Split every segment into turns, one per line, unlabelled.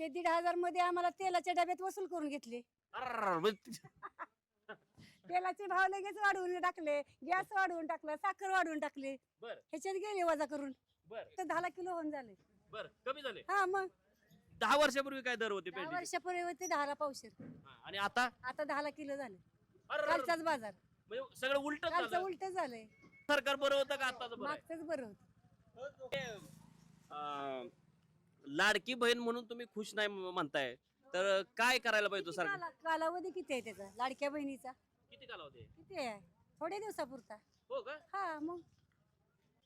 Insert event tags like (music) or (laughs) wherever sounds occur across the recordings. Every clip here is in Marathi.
ते दीड हजारमध्ये आम्हाला तेलाच्या डब्यात वसूल करून घेतले.
अर्र,
तेलाचे भाव लगेच वाढवून टाकले गॅस वाढवून टाकला साखर वाढवून टाकले.
बर.
ह्याच्यात गेले वजा करून.
बर.
तर दहा किलो होऊन झाले.
बर कमी झाले.
हा मग.
दहा वर्षापूर्वी काय दर होते
दहा
पेंडी
वर्षापूर्वी होते दहाला पावशेर.
आणि आता?
आता दहाला किलो झाले.
अर्र,
कालचाच बाजार.
म्हणजे सगळं उलट
कालचं
झालं
उलट झालंय.
सरकार बरं होतं का आताच बरं आहे?
मागचंच बरं होतं.
अं, लाडकी बहीण म्हणून तुम्ही खुश नाही म्हणताय. तर काय करायला पाहिजे तो सरकार
काला- कालावधी किती आहे त्याचा? लाडक्या बहिणीचा?
किती कालावधी आहे?
किती आहे? थोड्या दिवसापुरता.
हो का?
हा मग.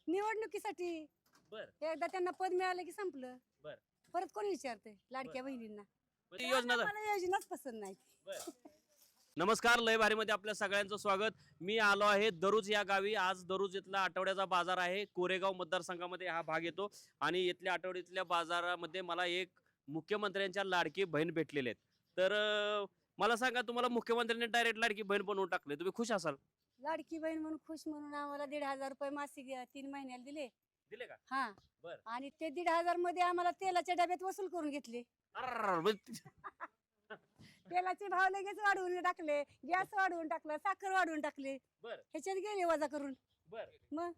निवडणुकीसाठी.
बर.
एकदा त्यांना पद मिळालं की संपलं.
बर.
परत कोण विचारते लाडक्या बहिणींना.
योजना.
मला योजनाच पसंत नाही.
बर. नमस्कार लय भारीमध्ये आपल्या सगळ्यांचं स्वागत. मी आलो आहे दरुज या गावी. आज दरुज इथला आठवड्याचा बाजार आहे. कोरेगाव मतदारसंघामध्ये हा भाग येतो आणि इथल्या आठवड्यातल्या बाजारामध्ये मला एक मुख्यमंत्र्यांच्या लाडकी बहीण भेटलेले आहेत. तर मला सांगा तुम्हाला मुख्यमंत्र्यांनी डायरेक्ट लाडकी बहीण बनवून टाकले तुम्ही खुश असाल?
लाडकी बहीण म्हणून खुश म्हणून आम्हाला दीड हजार रुपये मासिक तीन महिन्याला दिले.
दिले का?
हा.
बर.
आणि ते दीड हजारमध्ये आम्हाला तेलाच्या डब्यात वसूल करून घेतले.
मग-
तेलाचे भाव लगेच वाढवून टाकले गॅस वाढवून टाकला साखर वाढवून टाकले.
बर.
ह्याच्यात गेले वजा करून.
बर.
मग?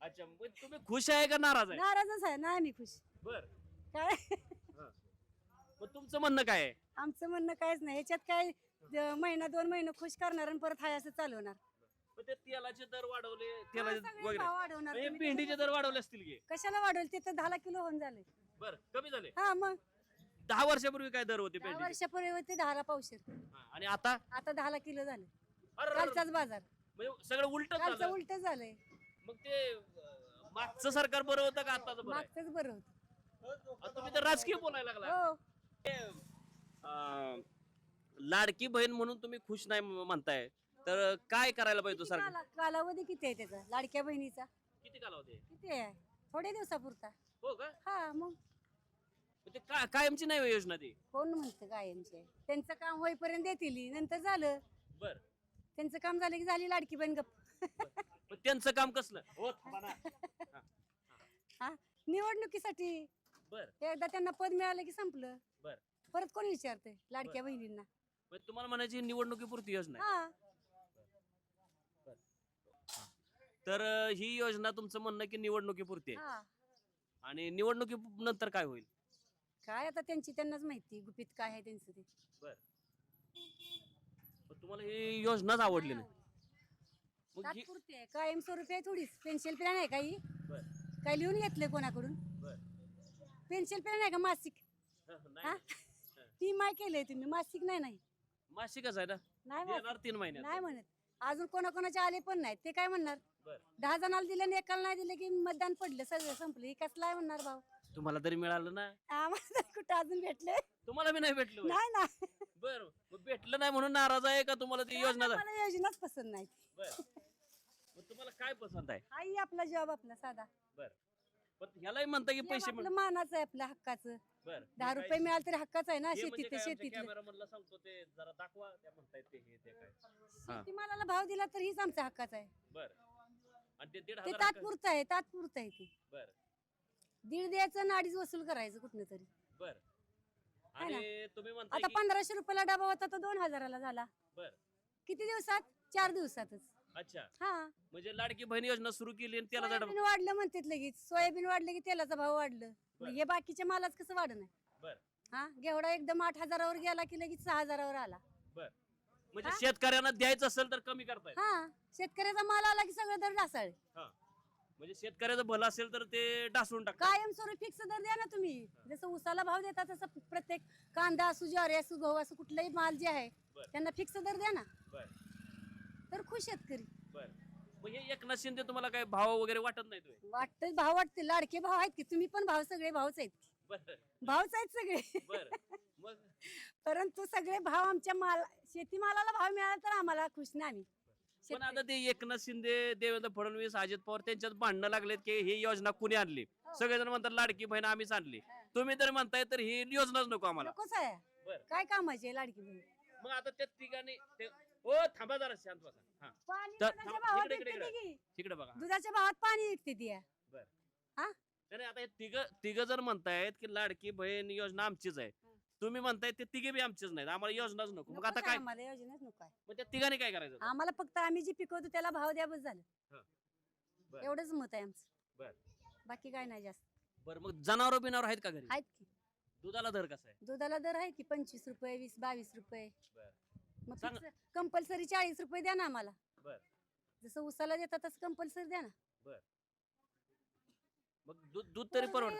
अच्छा मग तुम्ही खुश आहे का नाराज आहे?
नाराजच आहे. नाही मी खुश.
बर.
काय?
मग तुमचं म्हणणं काय आहे?
आमचं म्हणणं काहीच नाही. ह्याच्यात काय महिना दोन महिने खुश करणार आणि परत हाय असं चालवणार.
मग ते तेलाचे दर वाढवले तेलाचे
सगळे
वगैरे.
भाव वाढवणार
मग हे
तुम्ही.
भेंडीचे दर वाढवले असतील की?
कशाला वाढवलं? ते तर दहाला किलो होऊन झाले.
बर कमी झाले.
हा मग?
दहा वर्षापूर्वी काय दर होते
दहा वर्षापूर्वी होते दहाला पावशेर.
हा, आणि आता?
आता दहाला किलो झाले. कालचाच बाजार.
म्हणजे सगळं उलट
कालचं
झालं.
उलट झालंय.
मग ते अं, मागचं सरकार बरं होतं का आताच बरं आहे?
मागचंच बरं होतं.
आता तुम्ही तर राजकीय बोलायला लागला.
हो.
अं, लाडकी बहीण म्हणून तुम्ही खुश नाही म- म्हणताय. तर काय करायला पाहिजे सरकार
काला- कालावधी किती आहे त्याचा? लाडक्या बहिणीचा?
किती कालावधी
किती आहे? थोड्या दिवसापुरता.
हो का?
हा मग.
ते का- कायमची नाही हो योजना ती?
कोण म्हणतं कायमचे. त्यांचं काम होईपर्यंत देतील नंतर झालं.
बर.
त्यांचं काम झालं की झाली लाडकी बहीण गप्प.
मग त्यांचं काम कसलं? हो थांबा ना. हा,
हा? निवडणुकीसाठी
बर.
एकदा त्यांना पद मिळालं की संपलं.
बर.
परत कोण विचारते लाडक्या बहिणींना.
तुम्हाला म्हणायची निवडणुकीपुरती योजना आहे.
हा.
तर अं, ही योजना तुमचं म्हणणं की निवडणुकीपुरती आहे.
हा.
आणि निवडणुकी नंतर काय होईल?
काय आता त्यांची त्यांनाच माहिती गुपित काय आहे त्यांचं ते.
बर. तुम्हाला ही योजनाच आवडली नाही. मग ही
तात्पुरती कायमस्वरूपी आहे थोडीच. पेन्शन प्लॅन आहे काही
बर.
काय लिहून घेतलंय कोणाकडून?
बर.
पेन्शन प्लॅन आहे का? मासिक?
हा,
हा?
नाही
ती माय केलंय तुम्ही. मासिक नाही नाही.
मासिकच आहे ना?
नाही.
देणार तीन महिन्यात.
नाही म्हणत. अजून कोणाकोणाचे आले पण नाहीत. ते काय म्हणणार?
बर.
दहा जणाला दिलं आणि एकाला नाही दिलं की मतदान पडलं. सगळं संपलं. हे कसलं आहे म्हणणार भाऊ?
तुम्हाला तरी मिळालं ना?
आम्हाला तरी कुठं अजून भेटले?
तुम्हाला बी नाही भेटलं?
नाही ना
बर. भेटलं नाही म्हणून नाराज आहे का तुम्हाला ती योजना?
मला योजनाच पसंत नाही.
बर. मग तुम्हाला काय पसंत आहे?
आई आपला जॉब आपला साधा.
बर. पण ह्यालाही म्हणता की पैसे
आपलं मानाचं आहे आपल्या हक्काचं.
बर.
दहा रुपये मिळाले तरी हक्काचं आहे ना
हे म्हणजे
शेतीत
काय आमच्या
शेतीतलं.
कॅमेरामनला सांगतो ते जरा दाखवा त्या म्हणतायत ते हे ते काय. हा.
शेतीमालाला भाव दिला तर हीच आमच्या हक्काचं आहे.
बर. आणि ते दीड
ते
हजार हक्क-
तात्पुरतं आहे तात्पुरतं आहे ते.
बर.
दीड द्यायचं आणि अडीच वसूल करायचं कुठनं तरी.
बर. आणि तुम्ही म्हणताय
आता
की
पंधराशे रुपयाला डबा होता तो दोन हजाराला झाला.
बर.
किती दिवसात? चार दिवसातच.
अच्छा.
हा.
म्हणजे लाडकी बहीण योजना सुरू केली आणि त्याला
सोयाबीन वाढलं म्हणतात लगेच. सोयाबीन वाढलं की तेलाचा भाव वाढलं. मग हे बाकीच्या मालाच कसं वाढ नाही
बर.
हा? घेवडा एकदम आठ हजारावर गेला की लगेच सहा हजारावर आला.
बर. म्हणजे शेतकऱ्यांना द्यायचं असेल तर कमी करतायत
हा. शेतकऱ्याचा माल आला की सगळं दर ढासाळे
हा. म्हणजे शेतकऱ्याचं भलं असेल तर ते डासून टाकतात.
कायमस्वरूपी फिक्स दर द्या ना तुम्ही. जसं उसाला भाव देता तसं प्रत्येक कांदा असू ज्वारी असू गहू असू कुठलाही माल जे आहे
बरं.
त्यांना फिक्स दर द्या ना.
बर.
तर खुश शेतकरी
बर. मग हे एकनाथ शिंदे तुम्हाला काय भाव वगैरे वाटत नाही तुम्ही
वाटतं भाव वाटते लाडके भाव आहेत की तुम्ही पण भाव सगळे भावच आहेत. की
बर.
भावच आहेत सगळे.
बर. मग? (laughs)
परंतु सगळे भाव आमच्या माल शेतीमालाला भाव मिळाला तर आम्हाला खुश नाही आम्ही.
पण आता ते एकनाथ शिंदे देवेंद्र फडणवीस अजित पवार त्यांच्यात भांडणं लागलेत की ही योजना कुणी आणली? सगळेजण म्हणतात लाडकी बहीण आम्हीच आणली. तुम्ही तर म्हणताय तर ही योजनाच नको आम्हाला.
नकोच आहे.
बर.
काय कामाची आहे लाडकी बहीण?
मग आता त्या तिघांनी ते ओ थांबा जरा शांत बसा. हा.
पाणी
तर
दुधाच्या
थांबा,
भावात
इकडे, इकडे,
विकते
इकडे.
की?
तिकडे बघा.
दुधाच्या भावात पाणी विकते ती. आहे.
बर.
हा?
नाही आता हे तिघ तिघ जर म्हणतायत की लाडकी बहीण योजना आमचीच आहे. तुम्ही म्हणताय ते तिघे बी आमचेच नाहीत. आम्हाला योजनाच नको. मग आता
काय? आम्हाला योजनाच नको आहे.
मग त्या तिघांनी काय करायचं?
आम्हाला फक्त आम्ही जे पिकवतो त्याला भाव द्या बस झालं
बर.
एवढंच मत आहे आमचं.
बर.
बाकी काय नाही जास्त.
बरं मग जनावर बिनावर आहेत का घरी?
आहेत की.
दुधाला दर कसा आहे?
दुधाला दर आहे की पंचवीस रुपये वीस बावीस रुपये.
बर.
मग
सांग.
कंपल्सरी चाळीस रुपये द्या ना आम्हाला.
बर.
जसं उसाला देतात तसं कंपल्सरी द्या ना.
मग दूध दूध तरी परवड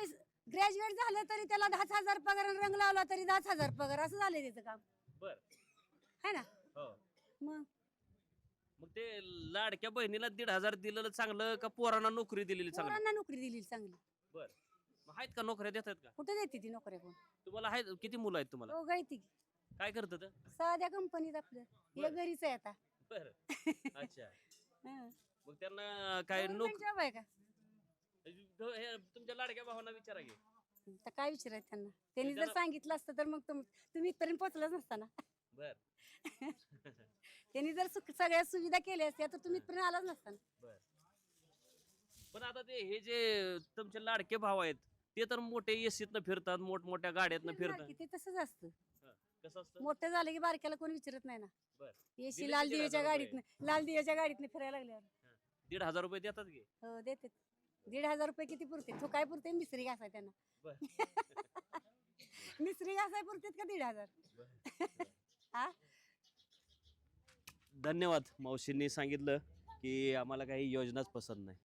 ग्रॅज्युएट झालं तरी त्याला दहाच हजार पगार आणि रंग लावला तरी दहाच हजार पगार. असं झालंय त्याचं काम.
बर.
है ना?
हो.
मग?
मग ते लाडक्या बहिणीला दीड हजार दिलेलं चांगलं का पोरांना नोकरी दिलेली चांगली?
पोरांना नोकरी दिली चांगली.
मग आहेत का नोकऱ्या? देतात का?
कुठे देते ती नोकऱ्या कोण?
तुम्हाला आहेत? किती मुलं आहेत तुम्हाला?
दोघं ती
काय करतात?
साध्या कंपनीत आपलं. हे
बरं.
घरीच आहे आता.
बर. अच्छा. (laughs)
हं.
मग त्यांना काय नोक
Government job आहे का?
हे तुमच्या लाडक्या भावांना विचारा की.
तर काय विचारायचं त्यांना? त्यांनी जर सांगितलं असतं तर मग तुम- तुम्ही इथपर्यंत पोहोचलाच नसता ना.
बर. (laughs)
त्यांनी जर सुख- सगळ्या सुविधा केल्या असत्या तर तुम्ही इथपर्यंत आलाच नसता ना.
पण आता ते हे जे तुमचे लाडके भाव आहेत ते तर मोठे एसीतनं फिरतात मोठमोठ्या गाड्यातनं
फिरणार
फिरतात.
ते तसंच असतं.
कसं असतं?
मोठं झालं की बारक्याला कोणी विचारत नाही ना.
बरं.
येशी
दिले
लाल दिव्याच्या? गाडीतनं लाल दिव्याच्या गाडीतनं फिरायला लागल्यावर.
दीड हजार रुपये देतात की?
हो देते दीड हजार रुपये किती पुरते? तो काय पुरते? मिसरी घासाय त्यांना. (laughs) मिसरी घासाय पुरतेत का दीड हजार? हा
धन्यवाद मावशींनी सांगितलं की आम्हाला काही योजनाच पसंत नाही.